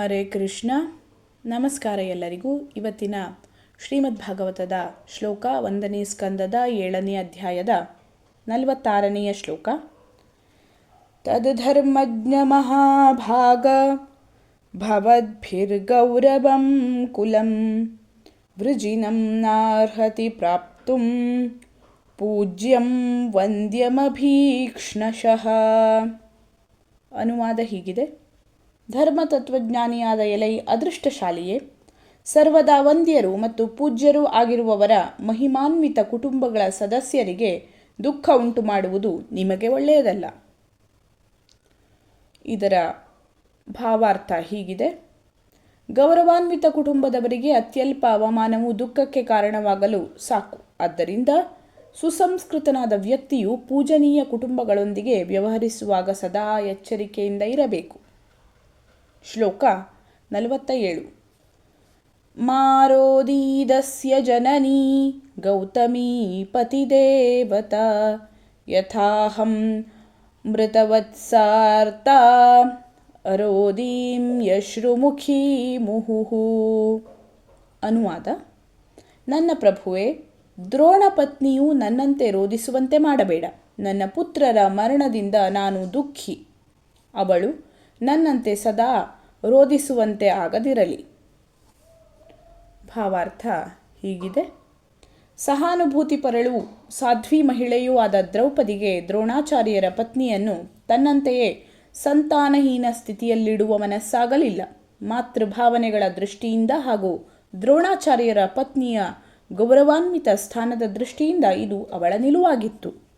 ಹರೇ ಕೃಷ್ಣ. ನಮಸ್ಕಾರ ಎಲ್ಲರಿಗೂ. ಇವತ್ತಿನ ಶ್ರೀಮದ್ ಭಾಗವತದ ಶ್ಲೋಕ ಒಂದನೇ ಸ್ಕಂದದ ಏಳನೇ ಅಧ್ಯಾಯದ ನಲವತ್ತಾರನೆಯ ಶ್ಲೋಕ. ತದ್ಧರ್ಮಜ್ಞ ಮಹಾಭಾಗ ಭವದ್ಭಿರ್ಗೌರವಂ ಕುಲಂ ವೃಜಿನಂ ನಾರ್ಹತಿ ಪ್ರಾಪ್ತು ಪೂಜ್ಯಂ ವಂದ್ಯಮಭೀಕ್ಷ್ಣಶಃ. ಅನುವಾದ ಹೀಗಿದೆ. ಧರ್ಮ ತತ್ವಜ್ಞಾನಿಯಾದ ಎಲೈ ಅದೃಷ್ಟಶಾಲಿಯೇ. ಸರ್ವದಾ ವಂದ್ಯರು ಮತ್ತು ಪೂಜ್ಯರೂ ಆಗಿರುವವರ ಮಹಿಮಾನ್ವಿತ ಕುಟುಂಬಗಳ ಸದಸ್ಯರಿಗೆ ದುಃಖ ಉಂಟು ಮಾಡುವುದು ನಿಮಗೆ ಒಳ್ಳೆಯದಲ್ಲ. ಇದರ ಭಾವಾರ್ಥ ಹೀಗಿದೆ. ಗೌರವಾನ್ವಿತ ಕುಟುಂಬದವರಿಗೆ ಅತ್ಯಲ್ಪ ಅವಮಾನವು ದುಃಖಕ್ಕೆ ಕಾರಣವಾಗಲು ಸಾಕು. ಆದ್ದರಿಂದ ಸುಸಂಸ್ಕೃತನಾದ ವ್ಯಕ್ತಿಯು ಪೂಜನೀಯ ಕುಟುಂಬಗಳೊಂದಿಗೆ ವ್ಯವಹರಿಸುವಾಗ ಸದಾ ಎಚ್ಚರಿಕೆಯಿಂದ ಇರಬೇಕು. ಶ್ಲೋಕ ನಲವತ್ತ ಏಳು ಮಾರೋದೀದಸ್ಯ ಜನನೀ ಗೌತಮೀ ಪತಿದೇವತಾ ಯಥಾಹಂ ಮೃತವತ್ಸಾರ್ಥ ಅರೋದೀಂ ಯಶ್ರುಮುಖಿ ಮುಹುಹು. ಅನುವಾದ, ನನ್ನ ಪ್ರಭುವೆ, ದ್ರೋಣ ಪತ್ನಿಯು ನನ್ನಂತೆ ರೋಧಿಸುವಂತೆ ಮಾಡಬೇಡ. ನನ್ನ ಪುತ್ರರ ಮರಣದಿಂದ ನಾನು ದುಃಖಿ. ಅವಳು ನನ್ನಂತೆ ಸದಾ ರೋಧಿಸುವಂತೆ ಆಗದಿರಲಿ. ಭಾವಾರ್ಥ ಹೀಗಿದೆ. ಸಹಾನುಭೂತಿ ಪರಳು ಸಾಧ್ವಿ ಮಹಿಳೆಯೂ ಆದ ದ್ರೌಪದಿಗೆ ದ್ರೋಣಾಚಾರ್ಯರ ಪತ್ನಿಯನ್ನು ತನ್ನಂತೆಯೇ ಸಂತಾನಹೀನ ಸ್ಥಿತಿಯಲ್ಲಿಡುವ ಮನಸ್ಸಾಗಲಿಲ್ಲ. ಮಾತೃಭಾವನೆಗಳ ದೃಷ್ಟಿಯಿಂದ ಹಾಗೂ ದ್ರೋಣಾಚಾರ್ಯರ ಪತ್ನಿಯ ಗೌರವಾನ್ವಿತ ಸ್ಥಾನದ ದೃಷ್ಟಿಯಿಂದ ಇದು ಅವಳ ನಿಲುವಾಗಿತ್ತು.